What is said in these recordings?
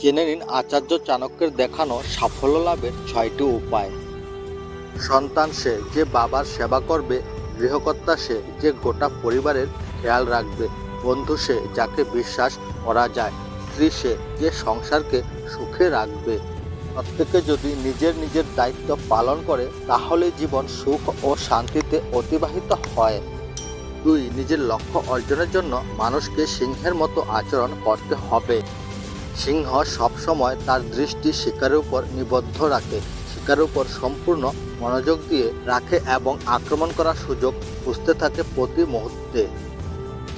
জেনে নিন আচার্য চাণক্যের দেখানো সাফল্য লাভের ছয়টি উপায়। সন্তান সে যে বাবার সেবা করবে, গৃহকর্তা সে যে গোটা পরিবারের খেয়াল রাখবে, বন্ধু সে যাকে বিশ্বাস করা যায়, স্ত্রী সে যে সংসারকে সুখে রাখবে। প্রত্যেকে যদি নিজের নিজের দায়িত্ব পালন করে, তাহলে জীবন সুখ ও শান্তিতে অতিবাহিত হয়। দুই, নিজের লক্ষ্য অর্জনের জন্য মানুষকে সিংহের মতো আচরণ করতে হবে। সিংহ সবসময় তার দৃষ্টি শিকারের উপর নিবদ্ধ রাখে। শিকারের উপর সম্পূর্ণ মনোযোগ দিয়ে রাখে এবং আক্রমণ করার সুযোগ খুঁজতে থাকে প্রতি মুহূর্তে।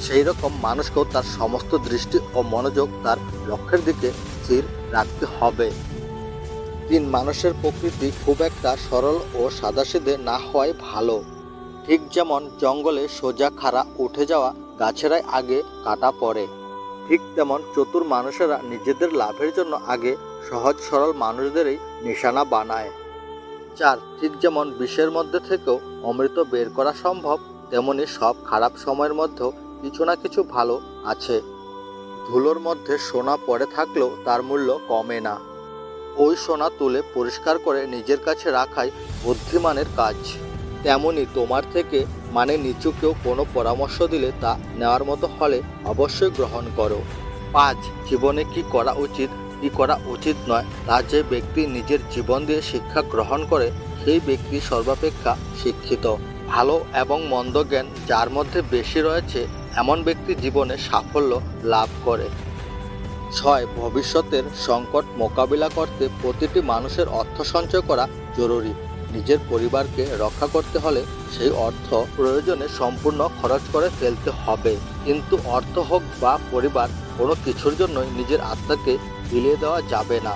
সেই রকম মানুষকেও তার সমস্ত দৃষ্টি ও মনোযোগ তার লক্ষ্যের দিকে স্থির রাখতে হবে। তিন মানুষের প্রকৃতি খুব একটা সরল ও সাদাসিধে না হওয়াই ভালো। ঠিক যেমন জঙ্গলে সোজা খাড়া উঠে যাওয়া গাছেরাই আগে কাটা পড়ে। ঠিক তেমন চতুর মানুষেরা নিজেদের লাভের জন্য আগে সহজ সরল মানুষদেরই নিশানা বানায়। চার, ঠিক যেমন বিষের মধ্যে থেকেও অমৃত বের করা সম্ভব, তেমনি সব খারাপ সময়ের মধ্যেও কিছু না কিছু ভালো আছে। ধুলোর মধ্যে সোনা পড়ে থাকলেও তার মূল্য কমে না। ওই সোনা তুলে পরিষ্কার করে নিজের কাছে রাখাই বুদ্ধিমানের কাজ। তেমনি তোমার থেকে মানে নিচু কেউ কোনো পরামর্শ দিলে তা নেওয়ার মতো হলে অবশ্যই গ্রহণ করো। পাঁচ, জীবনে কি করা উচিত? কি করা উচিত নয়। তা যে ব্যক্তি নিজের জীবন দিয়ে শিক্ষা গ্রহণ করে, সেই ব্যক্তি সর্বাপেক্ষা শিক্ষিত। ভালো এবং মন্দ জ্ঞান যার মধ্যে বেশি রয়েছে, এমন ব্যক্তি জীবনে সাফল্য লাভ করে। ছয়, ভবিষ্যতের সংকট মোকাবিলা করতে প্রতিটি মানুষের অর্থ সঞ্চয় করা জরুরি। নিজের পরিবারকে রক্ষা করতে হলে সেই অর্থ প্রয়োজনে সম্পূর্ণ খরচ করে ফেলতে হবে। কিন্তু অর্থ হোক বা পরিবার, কোনো কিছুর জন্যই নিজের আত্মাকে বিলিয়ে দেওয়া যাবে না।